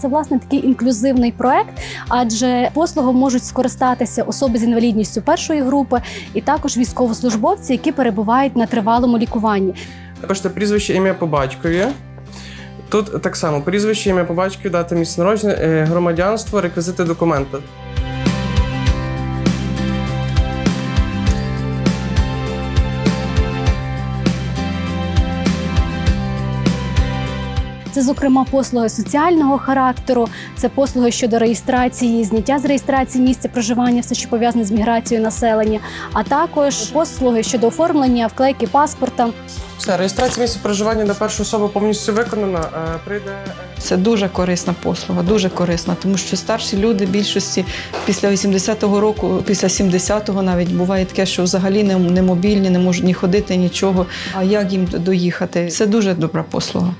це власне такий інклюзивний проект, адже послугом можуть скористатися особи з інвалідністю першої групи і також військовослужбовці, які перебувають на тривалому лікуванні. Пишете прізвище, ім'я по батькові. Тут так само прізвище, ім'я по батькові, дата місця народження, е, громадянство, реквізити документа. Це, зокрема, послуги соціального характеру, це послуги щодо реєстрації, зняття з реєстрації місця проживання, все, що пов'язане з міграцією населення, а також послуги щодо оформлення вклейки паспорта. Все, реєстрація місця проживання на першу особу повністю виконана. Е, Прийде е, Це дуже корисна послуга, дуже корисна, тому що старші люди більшості після 80-го року, після 70-го навіть буває таке, що взагалі не, не мобільні, не можуть ні ходити, нічого. А як їм доїхати? Це дуже добра послуга.